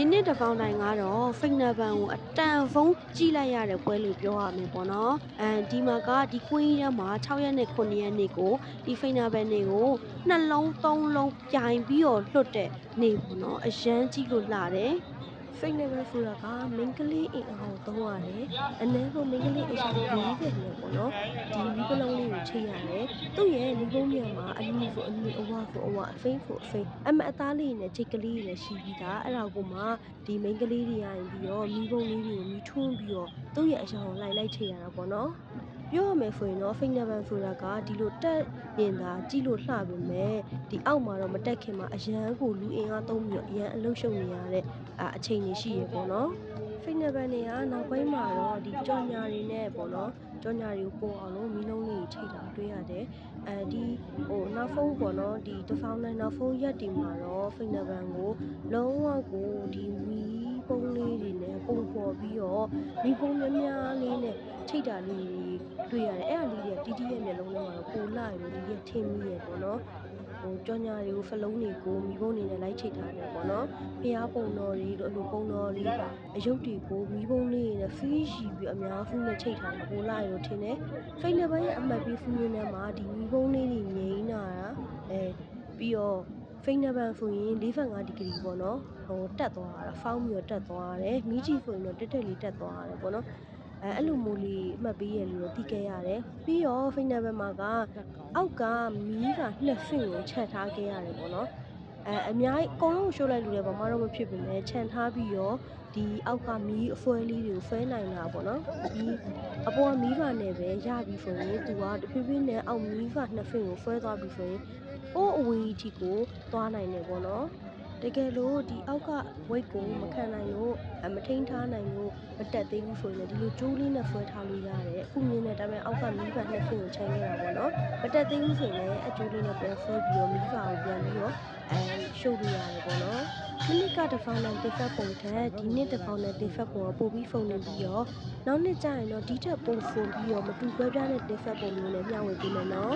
ဒီနှစ်တစ်ပေါင်းတိုင်းကတော့ဖိနဘန်ကိုအတန်ဖုံးကြည့်လိုက်ရတဲ့ပွဲလို့ပြောရမယ်ပေါ့နော်အဲဒီမှာကဒီကွင်းရက်မှာ6ရက်နဲ့9ရက်နေ့ကိုဒီဖိနဘန်နေ့ကိုနှလုံးသုံးလုံးပြိုင်ပြီးတော့လွတ်တဲ့နေ့ပေါ့နော်အရန်ကြည့်လို့လှတယ် ဖိနေဘယ်ဆိုတာကမင်္ဂလေးအင်အားကိုသုံးရတယ်အနည်းဆုံးမင်္ဂလေးအင်အားကို40နဲ့ပေါ့နော်ဒီမီးပလုံးလေးကိုချိန်ရတယ်သူ့ရဲ့မီးပုံးပြန်မှာအနည်းဆိုအနည်းအဝဆိုအဝအဖိမ့်ဆိုအဖိမ့်အမအသားလေးနဲ့ချိတ်ကလေးနဲ့ရှိပြီးသားအဲ့ဒါကိုမှဒီမင်္ဂလေးတွေရရင်ပြီးတော့မီးပုံးလေးတွေကိုမီးထွန်းပြီးတော့သူ့ရဲ့အရာကိုလိုက်လိုက်ချိန်ရတာပေါ့နော် ပြောရမယ်ဆိုရင်တော့ဖိနေဘန်ဆိုတာကဒီလိုတက်ရင်သာကြည့်လို့လှပါမယ်ဒီအောက်မှာတော့မတက်ခင်မှာအရန်ကိုလူအင်အားသုံးပြီးတော့အရန်အလုရှုံနေရတဲ့အာအချိန်ကြီးရှိရေပေါ့နော်ဖိနေဘန်တွေကနောက်ပိုင်းမှာတော့ဒီကြော်ညာတွေနဲ့ပေါ့နော်ကြော်ညာတွေကိုပေါ်အောင်လို့မီးလုံးလေးထိတာတွေ့ရတယ်အဲဒီဟိုနောက်ဖုန်းပေါ့နော်ဒီတစ်ဖောင်းနဲ့နောက်ဖုန်းရက်တွေမှာတော့ဖိနေဘန်ကိုလုံးဝကိုဒီမီးပုံးလေးတွေ နဲ့ပုံပေါ်ပြီးတော့မီးပုံးများများလေးနဲ့ထိတာလေးတွေတွေ့ရတယ်အဲ့အလေးတွေကတီတီရဲ့မျက်လုံးထဲမှာတော့ပိုလာရလို့ဒီရဲ့ထင်းမိရပေါ့နော်ဟိုကြောညာတွေကိုဖလုံးတွေကိုမိဘုံနေနဲ့လိုက်ချိတ်ထားတယ်ပေါ့နော်ဖျားပုံတော်တွေတို့အလိုပုံတော်တွေအယုတ်တွေကိုမိဘုံလေးနဲ့ဖီးရှိပြီးအများဖူးနဲ့ချိတ်ထားတယ်ဟိုလာရိုထင်းတယ်ဖိနေပိုင်းရဲ့အမှတ်ပြီးဖူးရင်းထဲမှာဒီမိဘုံလေးတွေငိမ့်လာတာအဲပြီးတော့ ဖိနေပန်ဆိုရင်45ဒီဂရီပေါ့နော်ဟိုတက်သွားတာဖောင်းပြီးတော့တက်သွားတယ်မိကြီးဆိုရင်တော့တက်တက်လေးတက်သွားတယ်ပေါ့နော်အဲအဲ့လိုမျိုးလေးအမှတ်ပေးရလို့သိခဲ့ရတယ်ပြီးတော့ဖိနေပန်မှာကအောက်ကမီးကနှစ်ဖင့်ကိုခြံထားခဲ့ရတယ်ပေါ့နော်အဲအများကြီးအကုန်လုံးရှိုးလိုက်လို့လည်းဘာမှတော့မဖြစ်ပါနဲ့ခြံထားပြီးတော့ဒီအောက်ကမီးအဖွဲလေးတွေကိုဖဲနိုင်တာပေါ့နော်ဒီအပေါ်ကမီးကနဲ့ပဲရပြီဆိုရင်သူကတဖြည်းဖြည်းနဲ့အောက်မီးကနှစ်ဖင့်ကိုဖဲသွားပြီဆိုရင် အိုးအဝေးကြီးကိုသွားနိုင်တယ်ပေါ့နော်တကယ်လို့ဒီအောက်က weight ကိုမခံနိုင်လို့အမထိန်ထားနိုင်လို့မတက်သေးဘူးဆိုရင်လည်းဒီလိုကြိုးလေးနဲ့ဆွဲထားလို့ရတယ်အခုမြင်တဲ့အတိုင်းပဲအောက်ကမီးကနှစ်ဖင့်ကိုချိန်ခဲ့တာပေါ့နော်မတက်သေးဘူးဆိုရင်လည်းအကျိုးလေးနဲ့ပြန်ဆွဲပြီးတော့မိဖာကိုပြန်ပြီးတော့အဲရှုပ်လို့ရတယ်ပေါ့နော်မိနစ်ကတစ်ဖောင်းနဲ့တစ်ဖက်ပုံထက်ဒီနှစ်တစ်ဖောင်းနဲ့တစ်ဖက်ပုံကပို့ပြီးဖုန်နေပြီးတော့နောက်နှစ်ကျရင်တော့ဒီထက်ပုံဖုန်ပြီးတော့မတူကွဲပြားတဲ့တစ်ဖက်ပုံမျိုးနဲ့မျှဝေပေးမယ်နော်